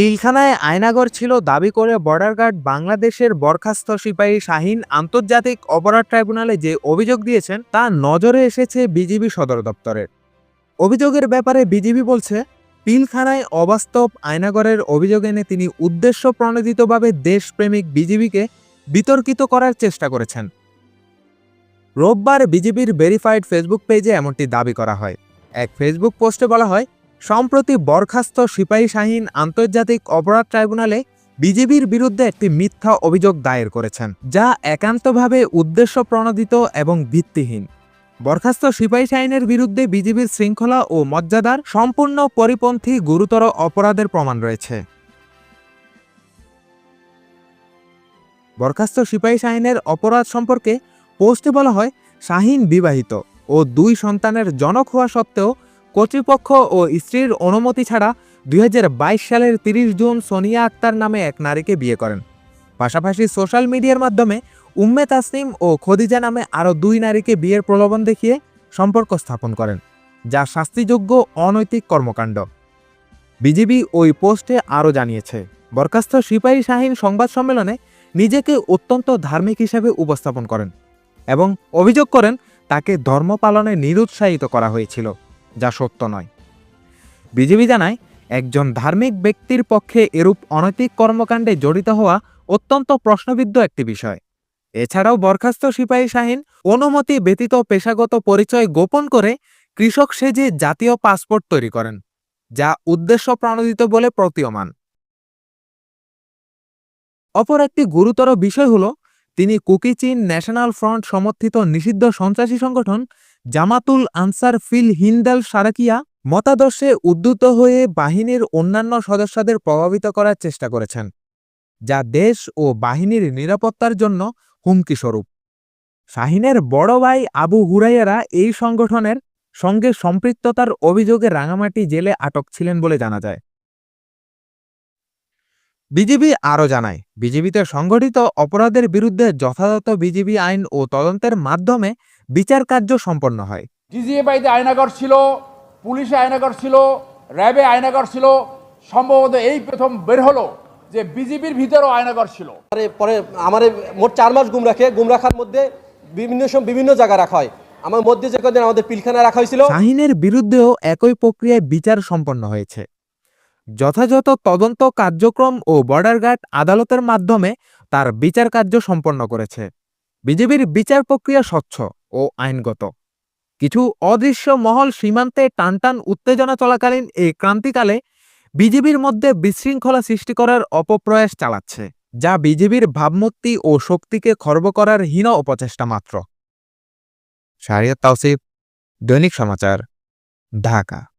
পিলখানায় আয়নাগর ছিল দাবি করে বর্ডার গার্ড বাংলাদেশের বরখাস্ত সিপাহী শাহিন আন্তর্জাতিক অপরাধ ট্রাইব্যুনালে যে অভিযোগ দিয়েছেন, তা নজরে এসেছে বিজিবি সদর দপ্তরের। অভিযোগের ব্যাপারে বিজিবি বলছে পিলখানায় অবাস্তব আয়নাগরের অভিযোগ এনে তিনি উদ্দেশ্য প্রণোদিতভাবে দেশপ্রেমিক বিজিবিকে বিতর্কিত করার চেষ্টা করেছেন। রোববার বিজিবির ভেরিফাইড ফেসবুক পেজে এমনটি দাবি করা হয়। এক ফেসবুক পোস্টে বলা হয় সম্প্রতি বরখাস্ত সিপাহী শাহিন আন্তর্জাতিক অপরাধ ট্রাইব্যুনালে বিজিবির বিরুদ্ধে একটি মিথ্যা অভিযোগ দায়ের করেছেন, যা একান্তভাবে উদ্দেশ্য প্রণোদিত এবং ভিত্তিহীন। বরখাস্ত সিপাহী শাহিনের বিরুদ্ধে বিজিবির শৃঙ্খলা ও মর্যাদার সম্পূর্ণ পরিপন্থী গুরুতর অপরাধের প্রমাণ রয়েছে। বরখাস্ত সিপাহী শাহিনের অপরাধ সম্পর্কে পোস্টে বলা হয়, শাহিন বিবাহিত ও দুই সন্তানের জনক হওয়া সত্ত্বেও কর্তৃপক্ষ ও স্ত্রীর অনুমতি ছাড়া দুই হাজার বাইশ সালের তিরিশ জুন সোনিয়া আক্তার নামে এক নারীকে বিয়ে করেন। পাশাপাশি সোশ্যাল মিডিয়ার মাধ্যমে উম্মে তাসনিম ও খদিজা নামে আরও দুই নারীকে বিয়ের প্রলোভন দেখিয়ে সম্পর্ক স্থাপন করেন, যা শাস্তিযোগ্য অনৈতিক কর্মকাণ্ড। বিজিবি ওই পোস্টে আরও জানিয়েছে, বরখাস্ত সিপাহী শাহিন সংবাদ সম্মেলনে নিজেকে অত্যন্ত ধার্মিক হিসেবে উপস্থাপন করেন এবং অভিযোগ করেন তাকে ধর্ম পালনে নিরুৎসাহিত করা হয়েছিল। যা সত্য নয়। বিজেপি জানায়, একজন ধার্মিক ব্যক্তির পক্ষে এরূপ অনৈতিক কর্মকাণ্ডে জড়িত হওয়া অত্যন্ত প্রশ্নবিদ্ধ একটি বিষয়। এছাড়াও বরখাস্ত সিপাহী শাহিন অনুমতি ব্যতীত পেশাগত পরিচয় গোপন করে কৃষক সেজে জাতীয় পাসপোর্ট তৈরি করেন, যা উদ্দেশ্য প্রণোদিত বলে প্রতীয়মান। অপর একটি গুরুতর বিষয় হল তিনি কুকি কুকিচিন ন্যাশনাল ফ্রন্ট সমর্থিত নিষিদ্ধ সন্ত্রাসী সংগঠন জামাতুল আনসার ফিল হিন্দাল সারাকিয়া মতাদর্শে উদ্যুত হয়ে বাহিনীর অন্যান্য সদস্যদের প্রভাবিত করার চেষ্টা করেছেন, যা দেশ ও বাহিনীর নিরাপত্তার জন্য হুমকি স্বরূপ। শাহিনের বড় ভাই আবু হুরাইয়ারা এই সংগঠনের সঙ্গে সম্পৃক্ততার অভিযোগে রাঙামাটি জেলে আটক ছিলেন বলে জানা যায়। বিজিবি আরও জানায় বিজিবিতে সংগঠিত অপরাধের বিরুদ্ধে যথাযথ বিজিবি আইন ও তদন্তের মাধ্যমে বিচার কার্য সম্পন্ন হয়। ডিজিএফআইতে আয়নাগর ছিল পুলিশে আয়নাগর ছিল র্যাবে আয়নাগর ছিল সম্ভবত এই প্রথম বের হলো যে বিজেপির ভিতরেও আয়নাগর ছিল। পরে পরে আমার মোট চার মাস গুম রাখে গুম রাখার মধ্যে বিভিন্ন সময় বিভিন্ন জায়গায় রাখা হয়। আমার মধ্যে যে কদিন আমাদের পিলখানায় রাখা হয়েছিল। শাহিনের বিরুদ্ধেও একই প্রক্রিয়ায় বিচার সম্পন্ন হয়েছে। যথাযথ তদন্ত কার্যক্রম ও বর্ডার গার্ড আদালতের মাধ্যমে তার বিচার কার্য সম্পন্ন করেছে। বিজেপির বিচার প্রক্রিয়া স্বচ্ছ ও আইনগত। কিছু অদৃশ্য মহল সীমান্তে টানটান উত্তেজনা চলাকালীন এই ক্রান্তিকালে বিজেপির মধ্যে বিশৃঙ্খলা সৃষ্টি করার অপপ্রয়াস চালাচ্ছে, যা বিজেপির ভাবমূর্তি ও শক্তিকে খর্ব করার হীন অপচেষ্টা মাত্র। শারিয়াত তাওসিফ, দৈনিক সমাচার, ঢাকা।